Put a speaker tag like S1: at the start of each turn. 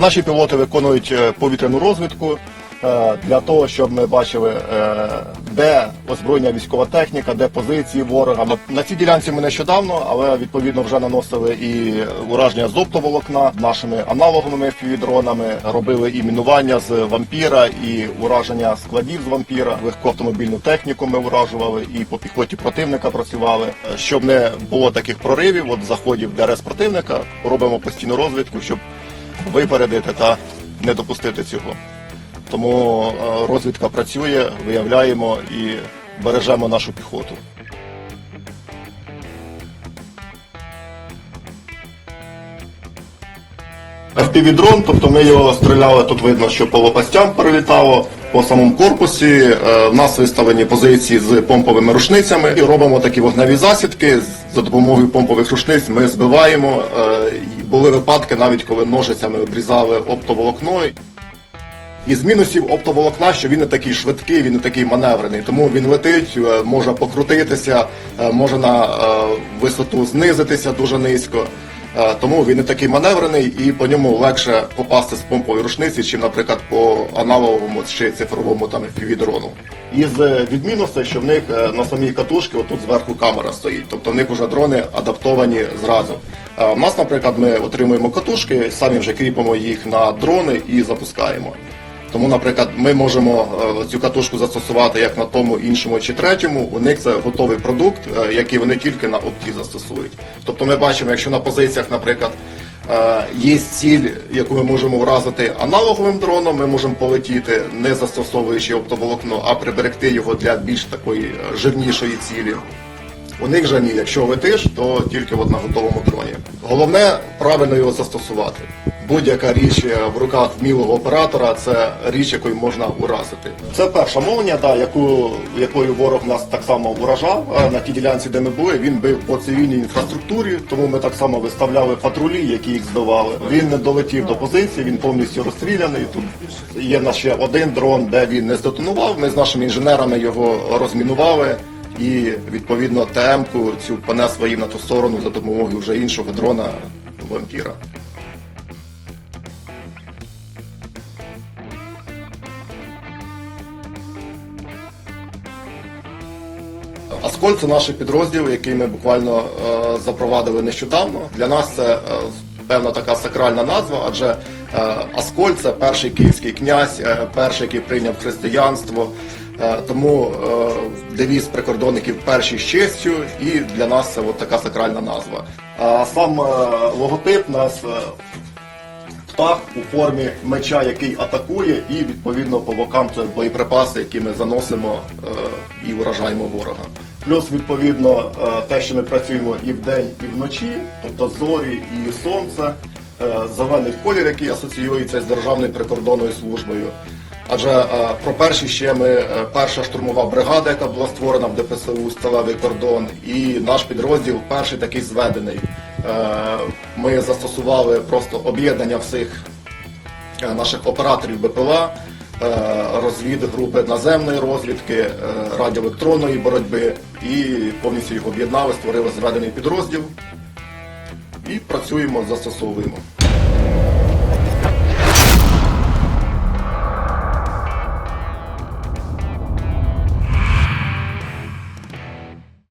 S1: Наші пілоти виконують е, повітряну розвідку е, для того, щоб ми бачили, е, де озброєння військова техніка, де позиції ворога. На цій ділянці ми нещодавно, але відповідно вже наносили і ураження з оптоволокна нашими аналоговими FPV-дронами, робили і мінування з вампіра, і ураження складів з вампіра. Легку автомобільну техніку ми уражували, і по піхоті противника працювали. Щоб не було таких проривів, от заходів ДРС противника, робимо постійну розвідку, щоб випередити та не допустити цього. Тому е, розвідка працює, виявляємо і бережемо нашу піхоту. FPV-дрон, тобто ми його стріляли, тут видно, що по лопастям перелітало, по самому корпусі. Е, В нас виставлені позиції з помповими рушницями і робимо такі вогневі засідки. За допомогою помпових рушниць ми збиваємо. Були випадки, навіть коли ножицями обрізали оптоволокно. Із мінусів оптоволокна, що він не такий швидкий, він не такий маневрений. Тому він летить, е, може покрутитися, е, може на е, висоту знизитися дуже низько. Тому він не такий маневрений і по ньому легше попасти з помпової рушниці, чим, наприклад, по аналоговому чи цифровому там FPV-дрону. Із е, відмінностей, що в них е, на самій катушці отут зверху камера стоїть, тобто в них вже дрони адаптовані зразу. У нас, наприклад, ми отримуємо катушки, самі вже кріпимо їх на дрони і запускаємо. Тому, наприклад, ми можемо е, цю катушку застосувати як на тому, іншому чи третьому. У них це готовий продукт, е, який вони тільки на опті застосують. Тобто ми бачимо, якщо на позиціях, наприклад, е, є ціль, яку ми можемо вразити аналоговим дроном, ми можемо полетіти, не застосовуючи оптоволокно, а приберегти його для більш такої жирнішої цілі. У них же ні, якщо летиш, то тільки от на готовому дроні. Головне правильно його застосувати. Будь-яка річ в руках вмілого оператора це річ, якою можна уразити. Це перша молнія, да, яку, якою ворог нас так само уражав на тій ділянці, де ми були. Він бив по цивільній інфраструктурі, тому ми так само виставляли патрулі, які їх збивали. Він не долетів до позиції, він повністю розстріляний. Тут є в ще один дрон, де він не здетонував. Ми з нашими інженерами його розмінували. І відповідно ТМ-ку цю понесли їм на ту сторону за допомогою вже іншого дрона вампіра. Асколь це наш підрозділ, який ми буквально е, запровадили нещодавно. Для нас це е, певна така сакральна назва, адже е, Асколь це перший київський князь, е, перший, який прийняв християнство. Е, тому е, девіз прикордонників перший з честю, і для нас це от така сакральна назва. А сам е, логотип нас. е, птах у формі меча, який атакує, і відповідно по бокам це боєприпаси, які ми заносимо е, і вражаємо ворога. Плюс відповідно е, те, що ми працюємо і вдень, і вночі, тобто зорі і сонце, е, зелений колір, який асоціюється з Державною прикордонною службою. Адже е, про перші ще ми е, перша штурмова бригада, яка була створена в ДПСУ Сталевий кордон, і наш підрозділ перший такий зведений. Е, Ми застосували просто об'єднання всіх наших операторів БПЛА, е, розвідгрупи наземної розвідки, радіоелектронної боротьби і повністю їх об'єднали, створили зведений підрозділ і працюємо, застосовуємо.